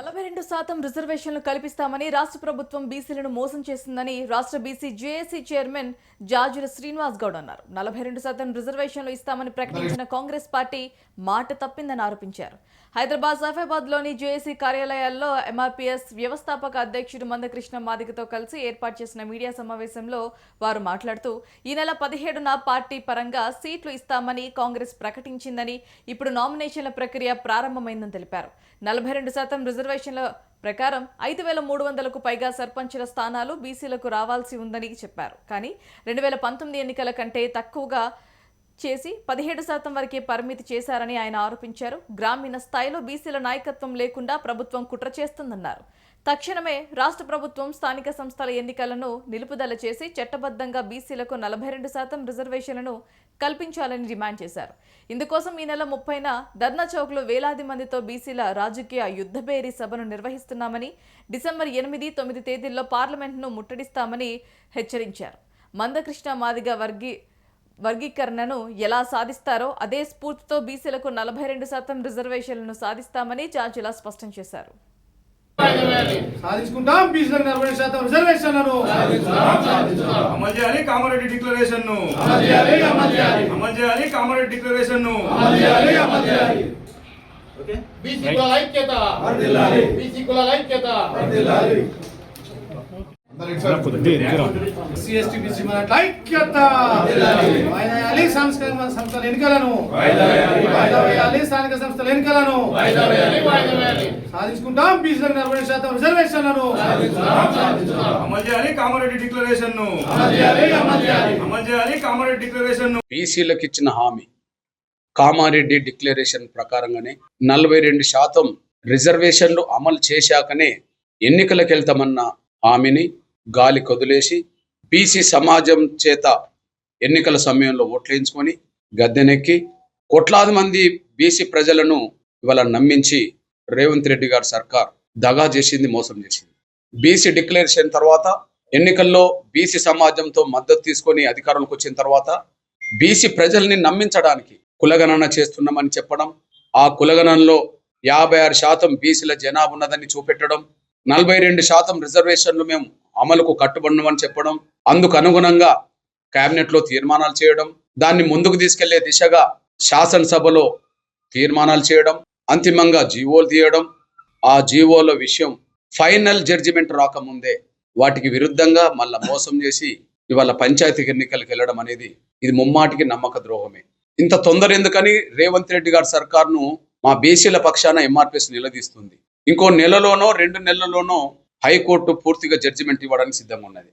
నలభై రెండు శాతం రిజర్వేషన్లు కల్పిస్తామని రాష్ట్ర ప్రభుత్వం బీసీలను మోసం చేసిందని రాష్ట్ర BC JAC chairman Jajula Srinivas Goud అన్నారు. నలభై రెండు శాతం రిజర్వేషన్లు ఇస్తామని ప్రకటించిన కాంగ్రెస్ పార్టీ మాట తప్పిందని ఆరోపించారు. హైదరాబాద్ సఫాబాద్లోని జేఏసీ కార్యాలయాల్లో ఎంఆర్పీఎస్ వ్యవస్థాపక అధ్యక్షుడు మందకృష్ణ మాదిగతో కలిసి ఏర్పాటు చేసిన మీడియా సమావేశంలో వారు మాట్లాడుతూ ఈ నెల పదిహేడున పార్టీ పరంగా సీట్లు ఇస్తామని కాంగ్రెస్ ప్రకటించిందని ఇప్పుడు నామినేషన్ల ప్రక్రియ ప్రారంభమైందని తెలిపారు. నలభై రెండు శాతం రిజర్వేషన్ల ప్రకారం ఐదు వేల మూడు వందలకు పైగా సర్పంచుల స్థానాలు బీసీలకు రావాల్సి ఉందని చెప్పారు. కానీ రెండు వేల పంతొమ్మిది ఎన్నికల కంటే తక్కువగా చేసి పదిహేడు శాతం వరకే పరిమితి చేశారని ఆయన ఆరోపించారు. గ్రామీణ స్థాయిలో బీసీల నాయకత్వం లేకుండా ప్రభుత్వం కుట్ర చేస్తుందన్నారు. తక్షణమే రాష్ట్ర ప్రభుత్వం స్థానిక సంస్థల ఎన్నికలను నిలుపుదల చేసి చట్టబద్ధంగా బీసీలకు నలభై రెండు శాతం రిజర్వేషన్లను కల్పించాలని డిమాండ్ చేశారు. ఇందుకోసం ఈ నెల ముప్పైన ధర్నా చౌక్లో వేలాది మందితో బీసీల రాజకీయ యుద్ధబేరీ సభను నిర్వహిస్తున్నామని డిసెంబర్ ఎనిమిది తొమ్మిది తేదీల్లో పార్లమెంట్ను ముట్టడిస్తామని హెచ్చరించారు. మందకృష్ణ మాదిగ వర్గీ వర్గీకరణను ఎలా సాధిస్తారో అదే స్ఫూర్తితో బీసీలకు నలభై రెండు శాతం రిజర్వేషన్లను సాధిస్తామని జాజులా స్పష్టం చేశారు. సాధించుకుంటాం బీసీలకు నలభై శాతం రిజర్వేషన్లను. అమలు చేయాలి కామారెడ్డి డిక్లరేషన్ను అమలు చేయాలి. కామారెడ్డి డిక్లరేషన్ బీసీ కులాల ఐక్యత. బీసీ కులాల ఐక్యత. వర్ధిల్లాలి. ఎస్సీ, ఎస్టీ, బీసీ మన ఐక్యత. వాయిదా వేయాలి సాంస్కృతిక సంస్థల ఎన్నికలను. వాయిదా వేయాలి స్థానిక సంస్థల ఎన్నికలను. వాయిదా వేయాలి వాయిదా వేయాలి సాధించుకుంటాం బీసీలకు నలభై శాతం రిజర్వేషన్లను. అమలు చేయాలి కామారెడ్డి డిక్లరేషన్ను అమలు చేయాలి అమలు చేయాలి. అమలు చేయాలి కామారెడ్డి డిక్లరేషన్ను బీసీలకు ఇచ్చిన హామీ కామారెడ్డి డిక్లరేషన్ ప్రకారంగానే నలభై రెండు శాతం రిజర్వేషన్లు అమలు చేశాకనే ఎన్నికలకు వెళ్తామన్న హామీని గాలి కదిలేసి బీసీ సమాజం చేత ఎన్నికల సమయంలో ఓట్లేయించుకొని గద్దెనెక్కి కోట్లాది మంది బీసీ ప్రజలను ఇవాళ నమ్మించి రేవంత్ రెడ్డి గారి సర్కార్ దగా చేసింది మోసం చేసింది. బీసీ డిక్లరేషన్ తర్వాత ఎన్నికల్లో బీసీ సమాజంతో మద్దతు తీసుకొని అధికారంలోకి వచ్చిన తర్వాత బీసీ ప్రజల్ని నమ్మించడానికి కులగణన చేస్తున్నామని చెప్పడం ఆ కులగణనలో యాభై ఆరు శాతం బీసీల జనాభా ఉన్నదని చూపెట్టడం నలభై రెండు శాతం రిజర్వేషన్లు మేము అమలుకు కట్టుబడమని చెప్పడం అందుకు అనుగుణంగా క్యాబినెట్లో లో తీర్మానాలు చేయడం దాన్ని ముందుకు తీసుకెళ్ళే దిశగా శాసనసభలో తీర్మానాలు చేయడం అంతిమంగా జీవోలు తీయడం ఆ జీవోల విషయం ఫైనల్ జడ్జిమెంట్ రాకముందే వాటికి విరుద్ధంగా మళ్ళా మోసం చేసి ఇవాళ పంచాయతీ ఎన్నికలకు వెళ్ళడం అనేది ఇది ముమ్మాటికి నమ్మక ద్రోహమే. ఇంత తొందర ఎందుకని రేవంత్ రెడ్డి గారి సర్కార్ను మా బీసీల పక్షాన ఎంఆర్పిఎస్ నిలదీస్తుంది. ఇంకో నెలలోనో రెండు నెలల్లోనో హైకోర్టు పూర్తిగా జడ్జిమెంట్ ఇవ్వడానికి సిద్ధంగా ఉన్నది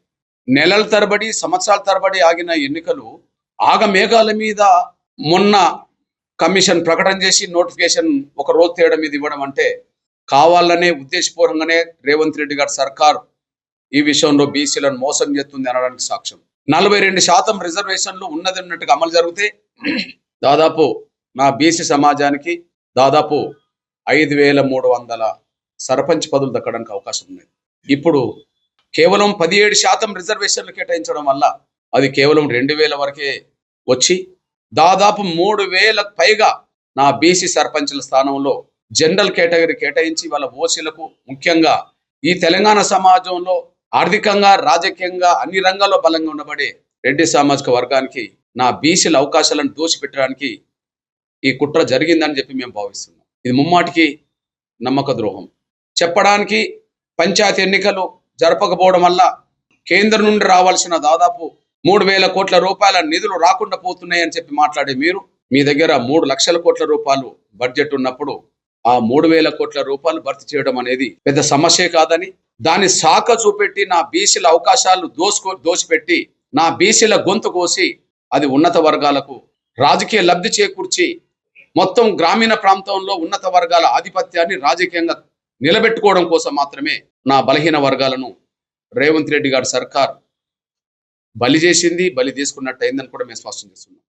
నెలల తరబడి సంవత్సరాల తరబడి ఆగిన ఎన్నికలు ఆగమేఘాల మీద మొన్న కమిషన్ ప్రకటన చేసి నోటిఫికేషన్ ఒక రోజు తేడా మీద ఇవ్వడం అంటే కావాలనే ఉద్దేశపూర్వకంగానే రేవంత్ రెడ్డి గారి సర్కార్ ఈ విషయంలో బీసీలను మోసం చేస్తుంది అనడానికి సాక్ష్యం. నలభై రెండు శాతం రిజర్వేషన్లు ఉన్నది ఉన్నట్టుగా అమలు జరిగితే దాదాపు నా బీసీ సమాజానికి దాదాపు ఐదు వేల మూడు వందల సర్పంచ్ పదవులు దక్కడానికి అవకాశం ఉంది ఇప్పుడు కేవలం పదిహేడు శాతం రిజర్వేషన్లు కేటాయించడం వల్ల అది కేవలం రెండు వేల వరకే వచ్చి దాదాపు మూడు వేలకు పైగా నా బీసీ సర్పంచుల స్థానంలో జనరల్ కేటగిరీ కేటాయించి వాళ్ళ ఓసీలకు ముఖ్యంగా ఈ తెలంగాణ సమాజంలో ఆర్థికంగా రాజకీయంగా అన్ని రంగాల్లో బలంగా ఉండబడే రెడ్డి సామాజిక వర్గానికి నా బీసీల అవకాశాలను దోచిపెట్టడానికి ఈ కుట్ర జరిగిందని చెప్పి మేము భావిస్తున్నాం. ఇది ముమ్మాటికి నమ్మక ద్రోహం. చెప్పడానికి పంచాయతీ ఎన్నికలు జరపకపోవడం వల్ల కేంద్రం నుండి రావాల్సిన దాదాపు మూడు వేల కోట్ల రూపాయల నిధులు రాకుండా పోతున్నాయని చెప్పి మాట్లాడే మీరు మీ దగ్గర మూడు లక్షల కోట్ల రూపాయలు బడ్జెట్ ఉన్నప్పుడు ఆ మూడు వేల కోట్ల రూపాయలు భర్తీ చేయడం అనేది పెద్ద సమస్యే కాదని దాన్ని శాఖ చూపెట్టి నా బీసీల అవకాశాలు దోసుకో దోసిపెట్టి నా బీసీల గొంతు కోసి అది ఉన్నత వర్గాలకు రాజకీయ లబ్ధి చేకూర్చి మొత్తం గ్రామీణ ప్రాంతంలో ఉన్నత వర్గాల ఆధిపత్యాన్ని రాజకీయంగా నిలబెట్టుకోవడం కోసం మాత్రమే నా బలహీన వర్గాలను రేవంత్ రెడ్డి గారి సర్కార్ బలి చేసింది బలి తీసుకున్నట్టు అయిందని కూడా మేము స్పష్టం చేస్తున్నాం.